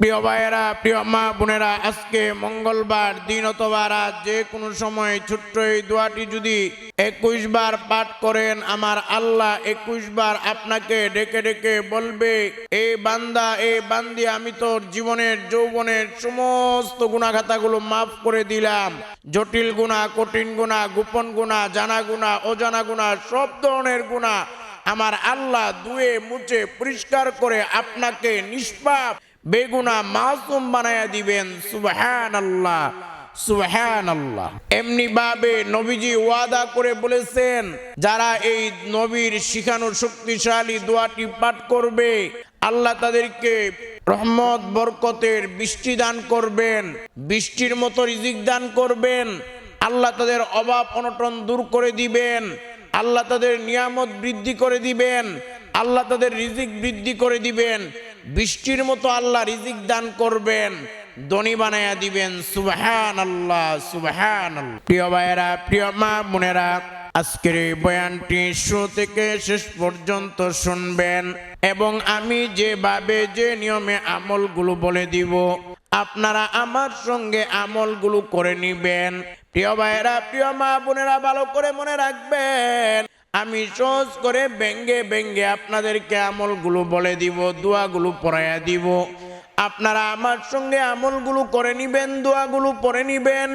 প্রিয় ভাইয়েরা, প্রিয় মা বোনেরা, আজকে মঙ্গলবার, দিন অথবা রাত, যে কোনো সময় ছোট্ট এই দোয়াটি যদি একুশ বার পাঠ করেন, আমার আল্লাহ একুশ বার আপনাকে ডেকে ডেকে বলবে, এ বান্দা, এ বান্দি, আমি তোর জীবনের, যৌবনের সমস্ত গুণাখাতাগুলো মাফ করে দিলাম। জটিল গুণা কঠিন গুণা গোপন গুণা জানা গুণা অজানা গুণা সব ধরনের গুণা আমার আল্লাহ দুয়ে মুছে, পরিষ্কার করে আপনাকে নিষ্পাপ বেগুনা মাসুম বানায়া দিবেন সুবহান আল্লাহ সুবহান আল্লাহ এমনি ভাবে নবীজি ওয়াদা করে বলেছেন, যারা এই নবীর শিখানো শক্তিশালী দোয়াটি পাঠ করবে, আল্লাহ তাদেরকে রহমত, বরকতের বৃষ্টি দান করবেন, বৃষ্টির মতো রিজিক দান করবেন, আল্লাহ তাদের অভাব অনটন দূর করে দিবেন, আল্লাহ তাদের নিয়ামত বৃদ্ধি করে দিবেন, আল্লাহ তাদের রিজিক বৃদ্ধি করে দিবেন। বৃষ্টির মতো আল্লাহ রিজিক দান করবেন দনি বানায়া দিবেন। সুবহান আল্লাহ সুবহান প্রিয় ভাইয়েরা, প্রিয় মা বোনেরা, আজকের এই বয়ানটি শুরু থেকে শেষ পর্যন্ত শুনবেন এবং আমি যেভাবে যে নিয়মে আমলগুলো বলে দিব, আপনারা আমার সঙ্গে আমলগুলো করে নিবেন। প্রিয় ভাইয়েরা, প্রিয় মা বোনেরা, ভালো করে মনে রাখবেন আমি সহজ করে ব্যঙ্গে ব্যঙ্গে আপনাদেরকে আমলগুলো বলে দিব, দোয়াগুলো পড়াইয়া দিব। আপনারা আমার সঙ্গে আমলগুলো করে নিবেন, দোয়াগুলো পড়ে নিবেন।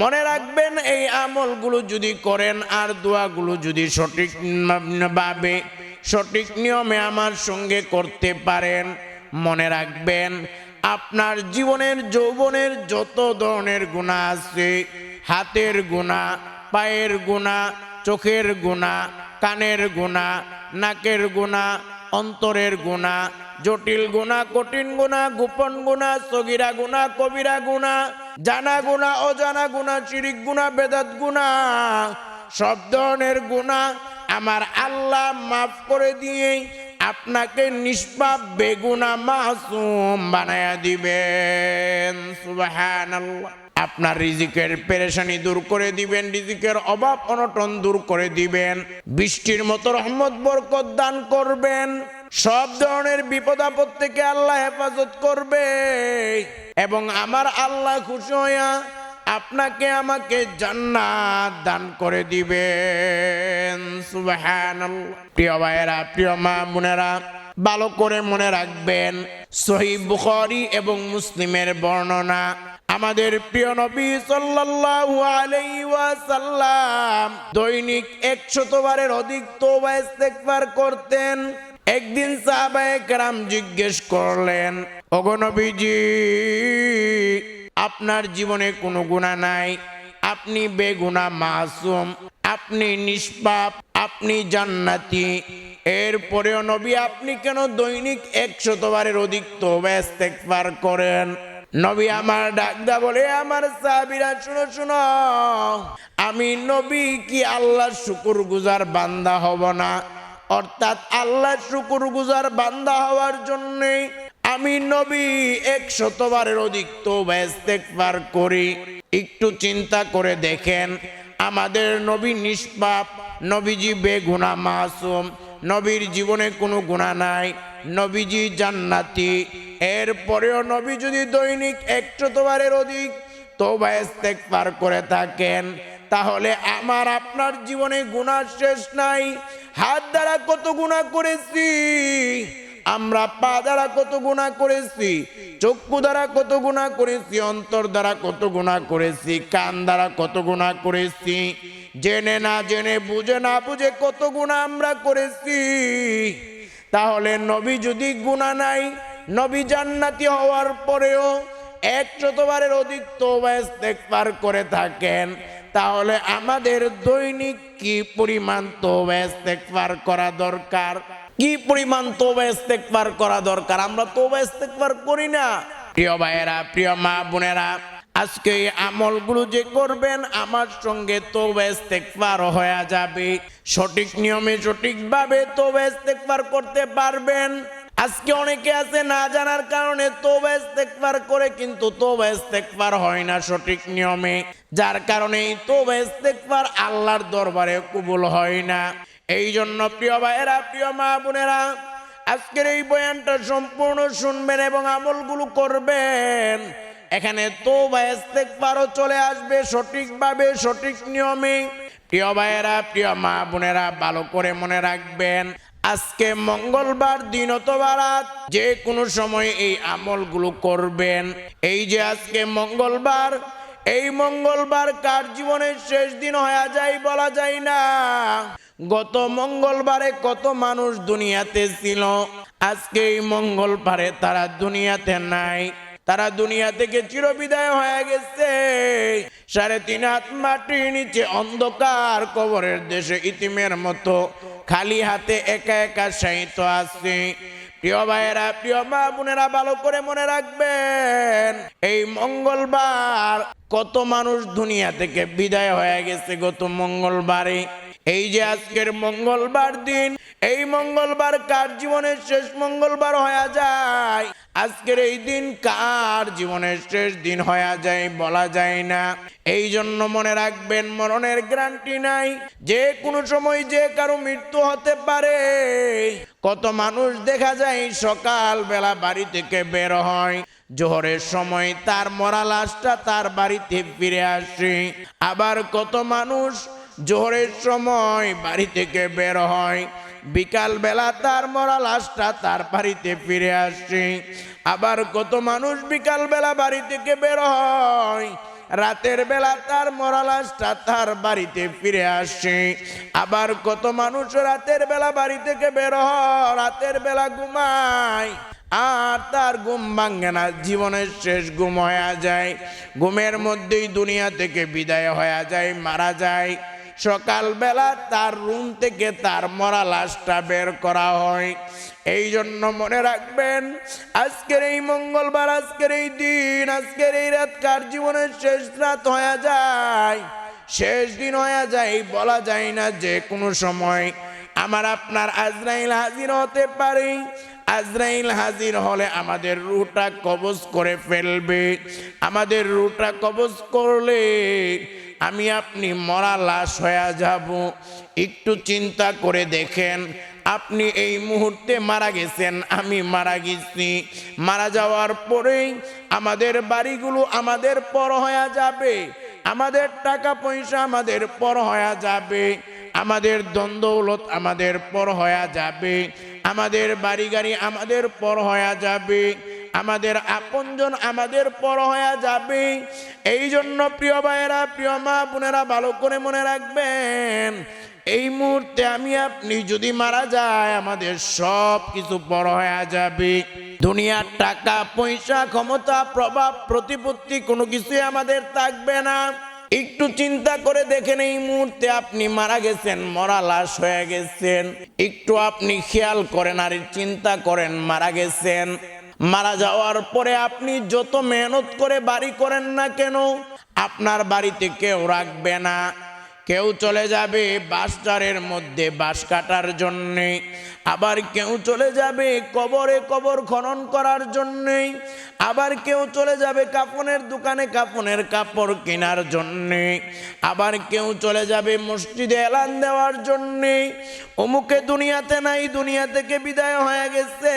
মনে রাখবেন, এই আমলগুলো যদি করেন আর দোয়াগুলো যদি সঠিক ভাবে, সঠিক নিয়মে আমার সঙ্গে করতে পারেন, মনে রাখবেন, আপনার জীবনের, যৌবনের যত ধরনের গুণা আছে, হাতের গুণা পায়ের গুণা চোখের গুণা, কানের গুণা, নাকের গুণা, অন্তরের গুণা, জটিল গুণা, কঠিন গুণা, গোপন গুণা, সগিরা গুণা, কবিরা গুণা, জানা গুণা, অজানা গুণা চিরিক গুণা, বেদাত গুণা, সব ধরনের গুণা আমার আল্লাহ মাফ করে দিয়ে আপনাকে নিষ্পাপ, বেগুনা, মাসুম বানায়া দিবেন। সুবহানাল্লাহ। আপনার রিজিকের পেরেশানি দূর করে দিবেন, রিজিকের অভাব অনটন দূর করে দিবেন। বৃষ্টির মতো রহমত, বরকত দান করবেন। সব ধরনের বিপদ আপদ থেকে আল্লাহ হেফাজত করবে। এবং আমার আল্লাহ খুশি হইয়া আপনাকে আমাকে জান্নাত দান করে দিবেন। প্রিয় ভাইয়েরা, প্রিয় মা বোনেরা, ভালো করে মনে রাখবেন, সহি বুখারী এবং মুসলিমের বর্ণনা। আমাদের প্রিয় নবী সাল্লাল্লাহু আলাইহি ওয়াসাল্লাম দৈনিক 100 বারের অধিক তওবা ইস্তেগফার করতেন। একদিন সাহাবায়ে কেরাম জিজ্ঞেস করলেন, ওগো নবীজি, আপনার জীবনে কোনো গুণা নাই? আপনি বেগুনা মাসুম, আপনি নিষ্পাপ, আপনি জান্নাতি। এরপরেও নবী, আপনি কেন দৈনিক একশতবারের অধিক তওবা ইস্তেগফার করেন? নবী আমার ডাকদা বলে, আমার সাহাবীরা, শুনো শুনো। আমি নবী কি আল্লাহর শুকুর গুজার বান্দা হব না? অর্থাৎ আল্লাহ শুকুর গুজার বান্দা হওয়ার জন্যে আমি নবী এক শতবারের অধিক তো পার করি। একটু চিন্তা করে দেখেন, আমাদের নবী নিষ্পাপ, নবীজি বেগুনা মাসুম। নবীর জীবনে কোনো গুণা নাই। নবীজি জান্নাতি। এরপরেও নবী যদি দৈনিক এক তোবারের অধিক তৌবা পার করে থাকেন, তাহলে আমার আপনার জীবনে গুণা শেষ নাই। হাত দ্বারা কত গুণা করেছি? আমরা পা দ্বারা কত গুণা করেছি, চক্ষু দ্বারা কত গুণা করেছি, অন্তর দ্বারা কত গুণা করেছি, কান দ্বারা কত গুণা করেছি, জেনে না জেনে বুঝে না বুঝে কত গুণা আমরা করেছি। তাহলে নবী যদি গুণা নাই, নবী জান্নাতি হওয়ার পরেও এক শতবারের অধিক তওবা ইস্তেগফার করে থাকেন, তাহলে আমাদের দৈনিক কি পরিমাণ তওবা ইস্তেগফার করা দরকার? কি পরিমাণ তওবা ইস্তেগফার করা দরকার? আমরা তওবা ইস্তেগফার করি না। প্রিয় ভাইয়েরা, প্রিয় মা বোনেরা, আজকে এই আমলগুলো যে করবেন, আমার সঙ্গে তওবা ইস্তেগফার হয়ে যাবে। সঠিক নিয়মে, সঠিকভাবে তওবা ইস্তেগফার করতে পারবেন। আজকে অনেকে আছে না জানার কারণে তোবা ইস্তেগফার করে, কিন্তু তোবা ইস্তেগফার হয় না সঠিক নিয়মে। যার কারণে এই তোবা ইস্তেগফার আল্লাহর দরবারে কবুল হয় না। এই জন্য প্রিয় ভাইয়েরা, প্রিয় মা বোনেরা, আজকের এই বয়ানটা সম্পূর্ণ শুনবেন এবং আমলগুলো করবেন। এখানে তো পারও চলে আসবে সঠিকভাবে, সঠিক নিয়মে। প্রিয় ভাইয়েরা, প্রিয় মা বোনেরা, ভালো করে মনে রাখবেন, আজকে মঙ্গলবার দিন অথবা রাত যে কোনো সময় এই আমলগুলো করবেন। এই যে আজকে মঙ্গলবার এই মঙ্গলবার কার জীবনের শেষ দিন হয়ে যায় বলা যায় না। গত মঙ্গলবারে কত মানুষ দুনিয়াতে ছিল। আজকে এই মঙ্গলবারে তারা দুনিয়াতে নাই। তারা দুনিয়া থেকে চিরবিদায় হয়ে গেছে। সাড়ে তিন হাত মাটির নিচে অন্ধকার কবরের দেশে ইতিমের মতো খালি হাতে একা একা সাহিত্য আছে। প্রিয় ভাইয়েরা, প্রিয় মা বোনেরা, ভালো করে মনে রাখবেন, এই মঙ্গলবার কত মানুষ দুনিয়া থেকে বিদায় হয়ে গেছে গত মঙ্গলবারে। এই যে আজকের মঙ্গলবার দিন, এই মঙ্গলবার কার জীবনের শেষ মঙ্গলবার হয়ে যায়? আজকের এই দিন কার জীবনের শেষ দিন হয়ে যায় বলা যায় না। এই জন্য মনে রাখবেন, মরণের গ্যারান্টি নাই। যে কোনো সময় যে কারও মৃত্যু হতে পারে। কত মানুষ দেখা যায় সকাল বেলা বাড়ি থেকে বের হয়, জোহরের সময় তার মরা লাশটা তার বাড়িতে ফিরে আসে। আবার কত মানুষ জোহরের সময় বাড়ি থেকে বের হয়। বিকাল বেলা তার মরা লাশটা তার বাড়িতে ফিরে আসে। আবার কত মানুষ বিকাল বেলা বাড়ি থেকে বের হয়। রাতের বেলা তার মরা লাশটা তার বাড়িতে ফিরে আসে। আবার কত মানুষ রাতের বেলা বাড়ি থেকে বের হয়, রাতের বেলা ঘুমায়। আর তার ঘুম ভাঙ্গে না, জীবনের শেষ ঘুম হয়ে যায়। ঘুমের মধ্যেই দুনিয়া থেকে বিদায় হয়ে যায়, মারা যায়। সকালবেলা তার রুম থেকে তার মরা লাশটা বের করা হয়। এই জন্য মনে রাখবেন, আজকের এই মঙ্গলবার, আজকের এই দিন, আজকের এই রাত কার জীবনের শেষ রাত হয়ে যায়? শেষ দিন হয়ে যায় বলা যায় না যে কোনো সময়। আমার আপনার আজরাইল হাজির হতে পারে আজরাইল হাজির হলে আমাদের রুটা কবজ করে ফেলবে। আমাদের রুটা কবজ করলে আমি আপনি মরা লাশ হয়ে যাব। একটু চিন্তা করে দেখেন, আপনি এই মুহূর্তে মারা গেছেন, আমি মারা গেছি। মারা যাওয়ার পরেই আমাদের বাড়িগুলো আমাদের পর হয়ে যাবে। আমাদের টাকা পয়সা আমাদের পর হয়ে যাবে। আমাদের দ্বন্দ্বলত আমাদের পর হয়ে যাবে। আমাদের বাড়ি গাড়ি আমাদের পর হয়ে যাবে। আমাদের আপনজন আমাদের পর হয়ে যাবে। এই জন্য প্রিয় ভাইয়েরা, প্রিয় মা বোনেরা, ভালো করে মনে রাখবেন, এই মুহূর্তে আমি আপনি যদি মারা যায়, আমাদের সব কিছু পর হয়ে যাবে। দুনিয়ার টাকা, পয়সা, ক্ষমতা, প্রভাব, প্রতিপত্তি, কোনো কিছুই আমাদের থাকবে না। একটু চিন্তা করে দেখেন, এই মুহূর্তে আপনি মারা গেছেন, মরা লাশ হয়ে গেছেন। একটু আপনি খেয়াল করেন আর চিন্তা করেন, মারা গেছেন। মারা যাওয়ার পরে আপনি যত মেহনত করে বাড়ি করেন না কেন, আপনার বাড়িতে কেউ রাখবে না। কেউ চলে যাবে বাঁশচারের মধ্যে বাঁশ কাটার জন্যে, আবার কেউ চলে যাবে কবরে কবর খনন করার জন্যে, আবার কেউ চলে যাবে কাপনের দোকানে কাপনের কাপড় কেনার জন্যে, আবার কেউ চলে যাবে মসজিদে এলান দেওয়ার জন্যে। অমুকে দুনিয়াতে নাই, দুনিয়া থেকে বিদায় হয়ে গেছে।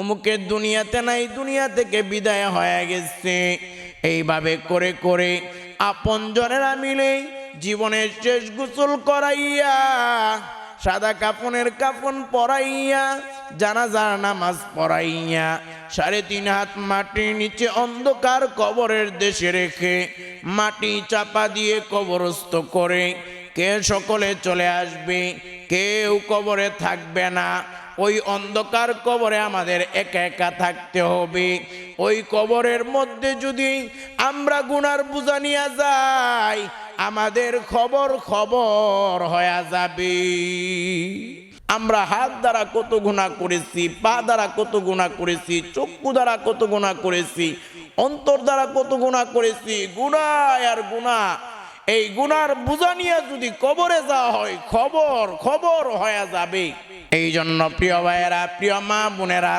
অমুকের দুনিয়াতে নাই, দুনিয়া থেকে বিদায় হয়ে গেছে। এইভাবে করে করে আপন জনেরা মিলে জীবনের শেষ গোসল করাইয়া, সাদা কাপনের কাপন পরাইয়া, জানাজার নামাজ পড়াইয়া, সাড়ে তিন হাত মাটির নিচে অন্ধকার কবরের দেশে রেখে মাটি চাপা দিয়ে কবরস্থ করে কে সকলে চলে আসবে, কেউ কবরে থাকবে না। ওই অন্ধকার কবরে আমাদের একা একা থাকতে হবে। ওই কবরের মধ্যে যদি আমরা গুনার বুঝা নিয়ে যাই আমাদের খবর খবর হয়ে যাবে। আমরা হাত দ্বারা কত গুণা করেছি, পা দ্বারা কত গুণা করেছি, চক্ষু দ্বারা কত গুণা করেছি, অন্তর দ্বারা কত গুণা করেছি গুণায় আর গুণা এই গুনার বোঝা নিয়ে যদি কবরে যাওয়া হয়, খবর খবর হয়ে যাবে। এই জন্য প্রিয় ভাইয়েরা, প্রিয় মা বোনেরা,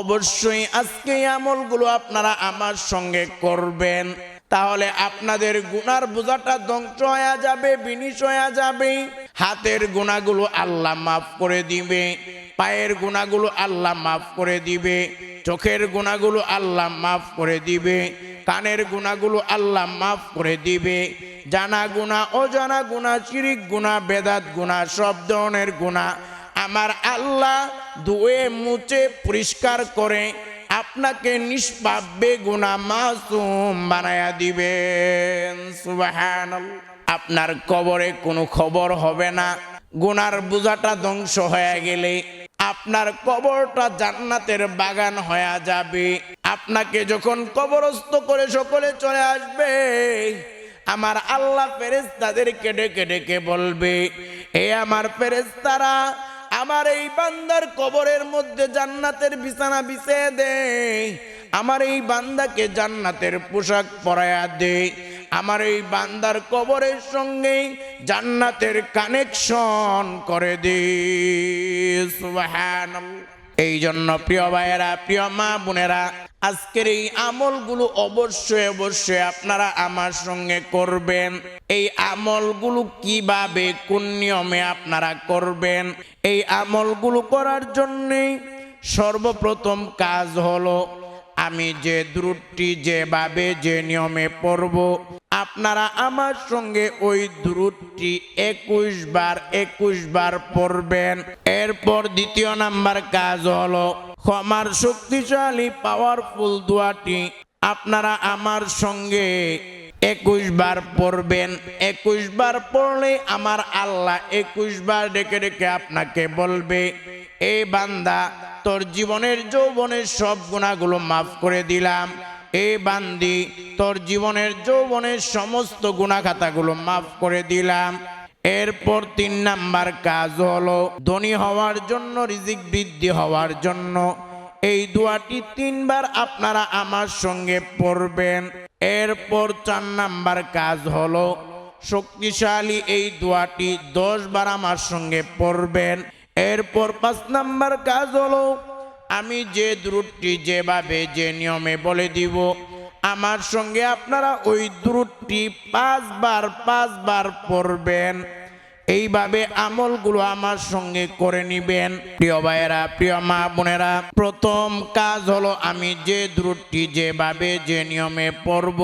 অবশ্যই আজকে আমলগুলো আপনারা আমার সঙ্গে করবেন। তাহলে আপনাদের গুনার বোঝাটা ধ্বংস হয়ে যাবে, বিনিশ হয়ে যাবে। হাতের গুণাগুলো আল্লাহ মাফ করে দিবে, পায়ের গুণাগুলো আল্লাহ মাফ করে দিবে, চোখের গুণাগুলো আল্লাহ মাফ করে দিবে, কানের গুণাগুলো আল্লাহ মাফ করে দিবে। জানা গুণা অজানা গুণা চিরিক গুণা বেদাত গুণা সব ধরনের গুণা আমার আল্লাহ ধুয়ে মুছে পরিষ্কার করে আপনাকে নিষ্পাপ বেগুনা মাসুম বানায়া দিবেন। সুবহানাল্লাহ আপনার কবরে কোনো খবর হবে না। গুনার বোঝাটা ধ্বংস হয়ে গেলে আপনার কবরটা জান্নাতের বাগান হয়ে যাবে। আপনাকে যখন কবরস্থ করে সকলে চলে আসবে, আমার আল্লাহ ফেরেস্তাদেরকে ডেকে ডেকে বলবে, এ আমার ফেরেস্তারা আমার এই বান্দার কবরের মধ্যে জান্নাতের বিছানা বিছিয়ে দে। আমার এই বান্দাকে জান্নাতের পোশাক পরায়া দে। আমার এই বান্দার কবরের সঙ্গে জান্নাতের কানেকশন করে দে। সুবহানাল্লাহ। এই জন্য প্রিয় ভাইয়েরা, প্রিয় মা বোনেরা আজকের এই আমলগুলো অবশ্যই অবশ্যই আপনারা আমার সঙ্গে করবেন। এই আমলগুলো কীভাবে, কোন নিয়মে আপনারা করবেন? এই আমলগুলো করার জন্যেই সর্বপ্রথম কাজ হলো, আমি যে দ্রুটটি যেভাবে যে নিয়মে পড়ব আপনারা আমার সঙ্গে ওই দ্রুটটি একুশ বার একুশ বার পড়বেন। এরপর দ্বিতীয় নাম্বার কাজ হলো, ক্ষমার শক্তিশালী পাওয়ারফুল দোয়াটি আপনারা আমার সঙ্গে একুশ বার পড়বেন। একুশ বার পড়লে আমার আল্লাহ একুশ বার ডেকে ডেকে আপনাকে বলবে এই বান্দা, তোর জীবনের যৌবনের সব গুণাগুলো মাফ করে দিলাম। এ বান্দি, তোর জীবনের যৌবনের সমস্ত গুণাখাতাগুলো মাফ করে দিলাম। এরপর তিন নাম্বার কাজ হলো, ধনী হওয়ার জন্য, রিজিক বৃদ্ধি হওয়ার জন্য। এই দোয়াটি তিনবার আপনারা আমার সঙ্গে পড়বেন। এরপর চার নাম্বার কাজ হলো, শক্তিশালী এই দোয়াটি দশ বার আমার সঙ্গে পড়বেন। এরপর পাঁচ নাম্বার কাজ হলো আমি যে দ্রুটটি যেভাবে, যে নিয়মে বলে দিব, আমার সঙ্গে আপনারা ওই দ্রুটটি পাঁচবার পাঁচবার পড়বেন। এইভাবে আমলগুলো আমার সঙ্গে করে নিবেন। প্রিয় ভাইয়েরা, প্রিয় মা বোনেরা, প্রথম কাজ হলো আমি যে দ্রুটটি যেভাবে, যে নিয়মে পড়ব,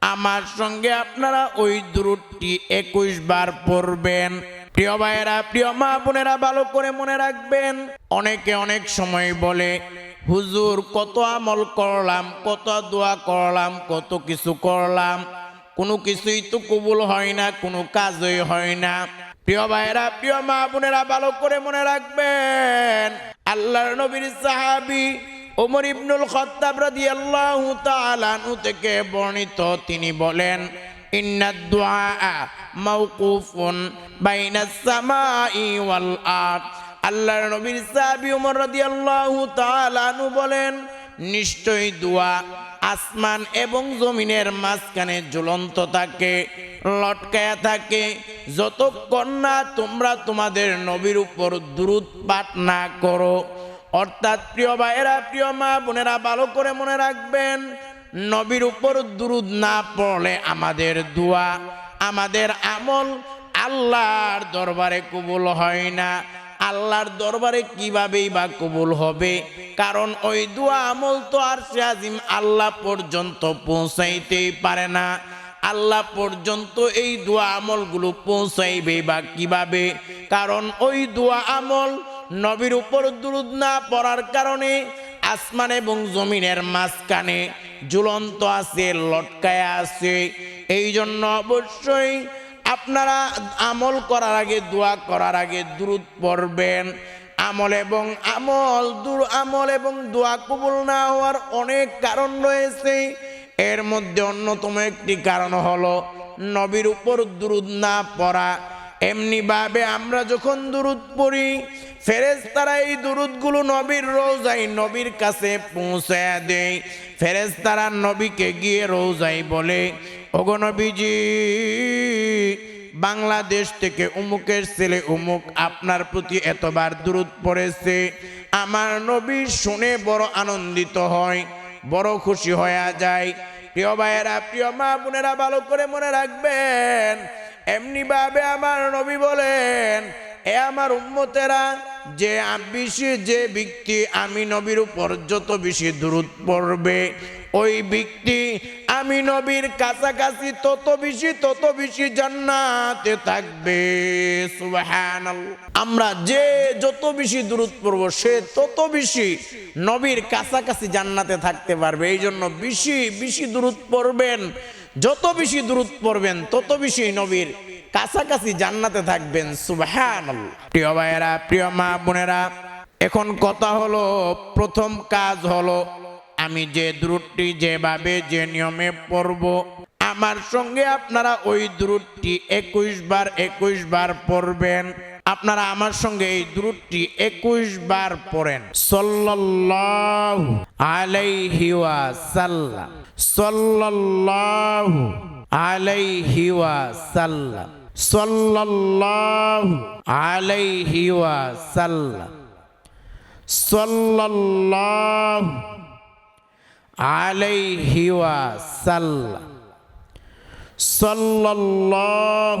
আমার সঙ্গে আপনারা ওই দ্রুটটি একুশ বার পড়বেন। প্রিয় ভাইয়েরা, প্রিয় মা বোনেরা, ভালো করে মনে রাখবেন, অনেকে অনেক সময় বলে, হুজুর, কত আমল করলাম, কত দোয়া করলাম, কত কিছু করলাম, কোনো কিছুই তো কবুল হয় না, কোনো কাজই হয় না। প্রিয় ভাইয়েরা, প্রিয় মা বোনেরা, ভালো করে মনে রাখবেন, আল্লাহর নবীর সাহাবি ওমর ইবনুল খত্তাব রাদিয়াল্লাহু তাআলা থেকে বর্ণিত তিনি বলেন দুআ মাওকুফুন বাইনাস সামাই ওয়াল আরদ আল্লাহর নবীর সাহাবী ওমর রাদিয়াল্লাহু তাআলা আনহু বলেন, নিশ্চয়ই দোয়া আসমান এবং জমিনের মাঝখানে ঝুলন্ত থাকে, লটকায়া থাকে। যতক্ষণ না তোমরা তোমাদের নবীর উপর দ্রুত পাঠ না করো। অর্থাৎ প্রিয় ভাইয়েরা, প্রিয় মা বোনেরা ভালো করে মনে রাখবেন নবীর উপর দুরুদ না পড়লে আমাদের দোয়া, আমাদের আমল আল্লাহর দরবারে কবুল হয় না। আল্লাহর দরবারে কিভাবেই বা কবুল হবে? কারণ ওই দোয়া আমল তো আর সে আজিম আল্লাহ পর্যন্ত পৌঁছাইতেই পারে না। আল্লাহ পর্যন্ত এই দোয়া আমলগুলো পৌঁছাইবে বা কীভাবে? কারণ ওই দোয়া আমল নবীর উপর দুরুদ না পড়ার কারণে আসমান এবং জমিনের মাঝখানে ঝুলন্ত আছে, লটকায় আছে। এই জন্য অবশ্যই আপনারা আমল করার আগে, দোয়া করার আগে দ্রুত পড়বেন। আমল এবং আমল, দূর আমল এবং দোয়া কবুল না হওয়ার অনেক কারণ রয়েছে। এর মধ্যে অন্যতম একটি কারণ হলো নবীর উপর দুরুদ না পড়া। এমনি ভাবে আমরা যখন দুরুদ পড়ি ফেরেস্তারা এই দুরুদগুলো নবীর রোজাই নবীর কাছে পৌঁছায় দেয়। ফেরেস্তারা নবীকে গিয়ে রোজাই বলে, ওগো নবীজি, বাংলাদেশ থেকে উমুকের ছেলে উমুক আপনার প্রতি এতবার দূরত পড়েছে। আমার নবী শুনে বড় আনন্দিত হয়, বড় খুশি হয়ে যায়। প্রিয় ভাইয়েরা, প্রিয় মা বোনেরা, ভালো করে মনে রাখবেন এমনি ভাবে আমার নবী বলেন, এ আমার উম্মতেরা, যে বেশি যে ব্যক্তি আমি নবীর উপর যত বেশি দূরত পড়বে, ওই ব্যক্তি আমি নবীর কাছাকাছি তত বেশি তত বেশি জান্নাতে থাকবে। আমরা যে যত বেশি দূরত পড়ব, সে তত বেশি নবীর কাছাকাছি জান্নাতে থাকতে পারবে। এই জন্য বেশি বেশি দূরত পড়বেন। যত বেশি দূরত পড়বেন, তত বেশি নবীর কাছাকাছি জান্নাতে থাকবেন, সুবহানাল্লাহ। প্রিয় ভাইয়েরা, প্রিয় মা বোনেরা, এখন কথা হলো, প্রথম কাজ হলো, আমি যে দূরটি যেভাবে, যে নিয়মে পড়ব, আমার সঙ্গে আপনারা ওই দূরটি একুশ বার একুশ বার পড়বেন। আপনারা আমার সঙ্গে এই দূরটি একুশ বার পড়েন। সল্লাহ আলাইহিওয়া সাল্লাহ সল্লাহ আলাইহিওয়া সাল্লাহ সল্লাহ আলাইহিওয়া সাল্লাহ সল্লাহ আলাইহিওয়া সাল্লাহ সল্লাহ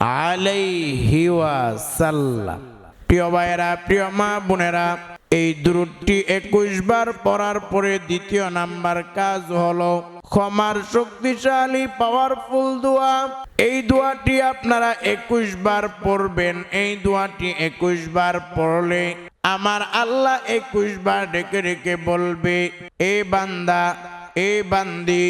আলাইহি ওয়াসাল্লাম। প্রিয় ভাইয়েরা, প্রিয় মা বোনেরা, এই দূরটি একুশ বার পড়ার পরে দ্বিতীয় নাম্বার কাজ হলো ক্ষমার শক্তিশালী পাওয়ারফুল দোয়া। এই দোয়াটি আপনারা একুশ বার পড়বেন। এই দোয়াটি একুশ বার পড়লে আমার আল্লাহ একুশ বার ডেকে ডেকে বলবে, এ বান্দা, এ বান্দি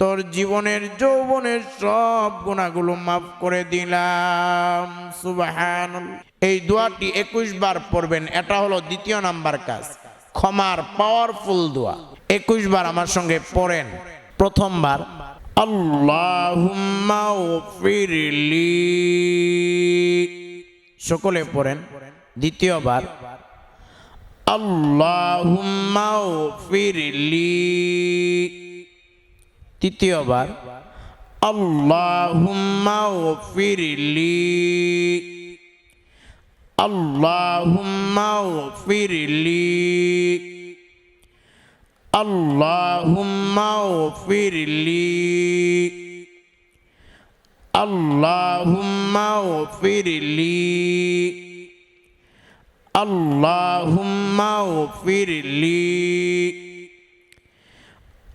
তোর জীবনের যৌবনের সব গুণাগুলো মাফ করে দিলাম। সুবাহান এই দোয়াটি একুশ বার পড়বেন, এটা হলো দ্বিতীয় নাম্বার কাজ। ক্ষমার পাওয়ারফুল দোয়া। একুশ বার আমার সঙ্গে পড়েন। প্রথমবার আল্লাহুম্মা সকলে পড়েন। দ্বিতীয়বার আল্লাহুম্মা ফিরলি তৃতীয়বার আল্লাহুম্মা ফিরলি আল্লাহুম্মা ফিরলি আল্লাহুম্মা ফিরলি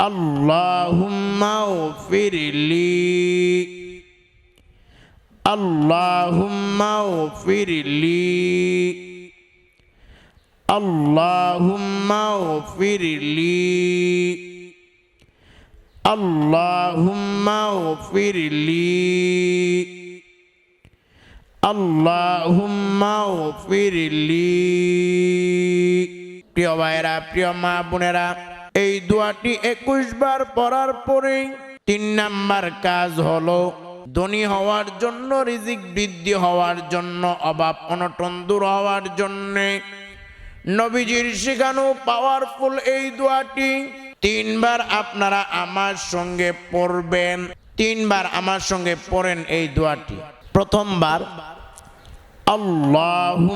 اللهم اغفر لي اللهم اغفر لي اللهم اغفر لي اللهم اغفر لي اللهم اغفر لي প্রিয় ভাইরা প্রিয় মা বোনেরা এই দোয়াটি একুশ বার পড়ার পরে তিন নাম্বার কাজ হলো ধনী হওয়ার জন্য, রিজিক বৃদ্ধি হওয়ার জন্য, অভাব অনটন দূর হওয়ার জন্যে। নবীজির শেখানো পাওয়ারফুল এই দোয়াটি তিনবার আপনারা আমার সঙ্গে পড়বেন, তিনবার আমার সঙ্গে পড়েন এই দোয়াটি। প্রথমবার আল্লাহুম্মাকফিনি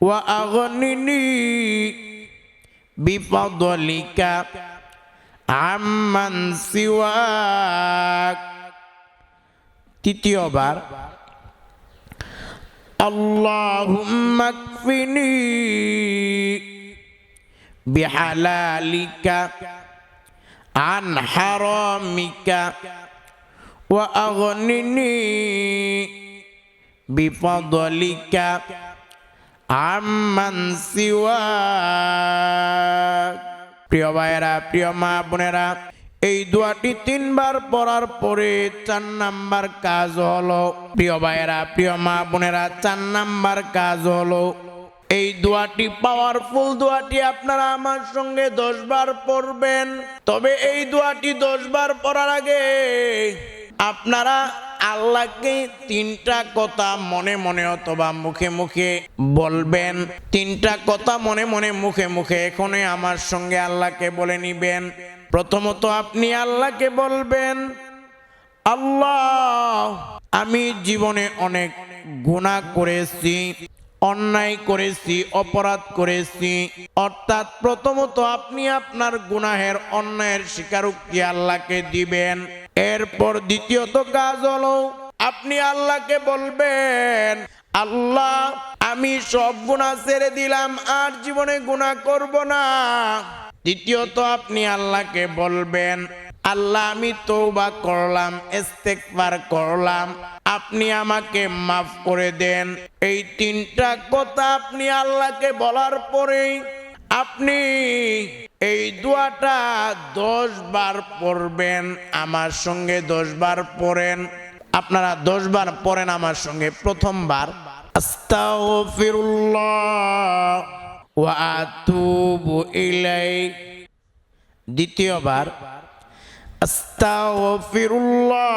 وأغنني بفضلك عمن سواك. তৃতীয়বার اللهم اكفني بحلالك عن حرامك وأغنني بفضلك আমান সিওয়া। প্রিয় ভাইয়েরা, প্রিয় মা বোনেরা, এই দোয়াটি তিনবার পড়ার পরে চার নাম্বার কাজ হলো, প্রিয় ভাইয়েরা, প্রিয় মা বোনেরা, চার নাম্বার কাজ হলো, এই দোয়াটি পাওয়ারফুল দোয়াটি আপনারা আমার সঙ্গে দশবার পড়বেন। তবে এই দোয়াটি দশবার পড়ার আগে আপনারা আল্লাহকে তিনটা কথা মনে মনে অথবা মুখে মুখে বলবেন। তিনটা কথা মনে মনে মুখে মুখে এখনই আমার সঙ্গে আল্লাহকে বলে নিবেন। প্রথমত আপনি আল্লাহকে বলবেন, আল্লাহ, আমি জীবনে অনেক গুণা করেছি, অন্যায় করেছি, অপরাধ করেছি। অর্থাৎ প্রথমত আপনি আপনার গুনাহের অন্যায়ের স্বীকারোক্তি আল্লাহকে দিবেন। এরপর দ্বিতীয়ত কাজ হলো, আপনি আল্লাহকে বলবেন, আল্লাহ, আমি সব গুণা ছেড়ে দিলাম, আর জীবনে গুণা করব না। দ্বিতীয়ত আপনি আল্লাহকে বলবেন, আল্লাহ, আমি তৌবা করলাম ইস্তেকবার করলাম, আপনি আমাকে মাফ করে দেন। এই তিনটা কথা আপনি আল্লাহকে বলার পরেই আপনি এই দোয়াটা দশ বার পড়বেন, আমার সঙ্গে দশ বার পড়েন। আপনারা দশ বার পড়েন আমার সঙ্গে প্রথমবার। আস্তাগফিরুল্লাহ ওয়া আতুবু ইলাইহি। দ্বিতীয়বার, আস্তাগফিরুল্লাহ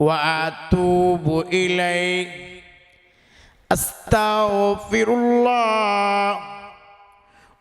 ওয়া আতুবু ইলাইহি। আস্তাগফিরুল্লাহ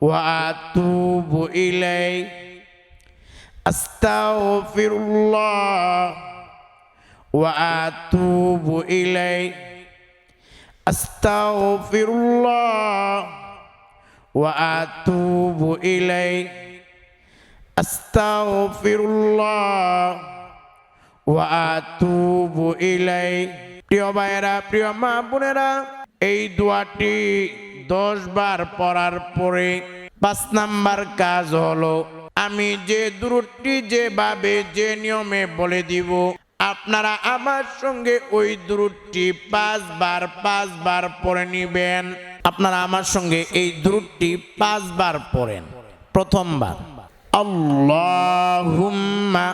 wa atubu ilai. Astaghfirullah. Wa atubu ilai. Astaghfirullah. Wa atubu ilai. Astaghfirullah. Wa atubu ilai. প্রিয় ভাইয়েরা প্রিয় ei দশ বার পড়ার পরে পাঁচ নাম্বার কাজ হলো, আমি যে দূরটি যেভাবে, যে নিয়মে বলে দিব, আপনারা আমার সঙ্গে ওই দূরটি পাঁচবার পাঁচবার পড়ে নিবেন। আপনারা আমার সঙ্গে এই দূরটি পাঁচবার পড়েন। প্রথমবার, আল্লাহুম্মা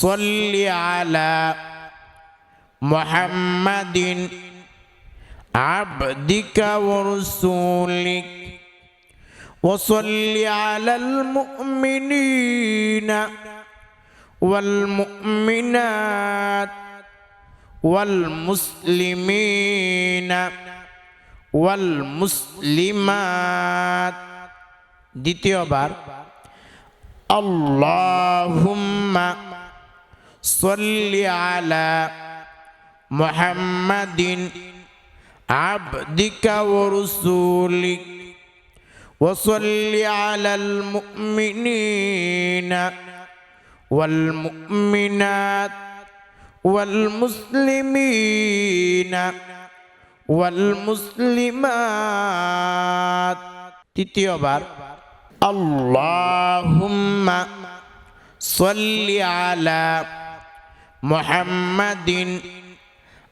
সল্লি আলা মুহাম্মাদিন আবদিকা ওয়া রাসূলিক وصل على المؤمنين والمؤمنات والمسلمين والمسلمات দ্বিতীয়বার আল্লাহুম্মা صل على محمد عبدك ورسولك وصل على المؤمنين والمؤمنات والمسلمين والمسلمات. تتيوبر اللهم صل على محمد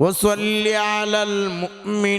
وصل على المؤمن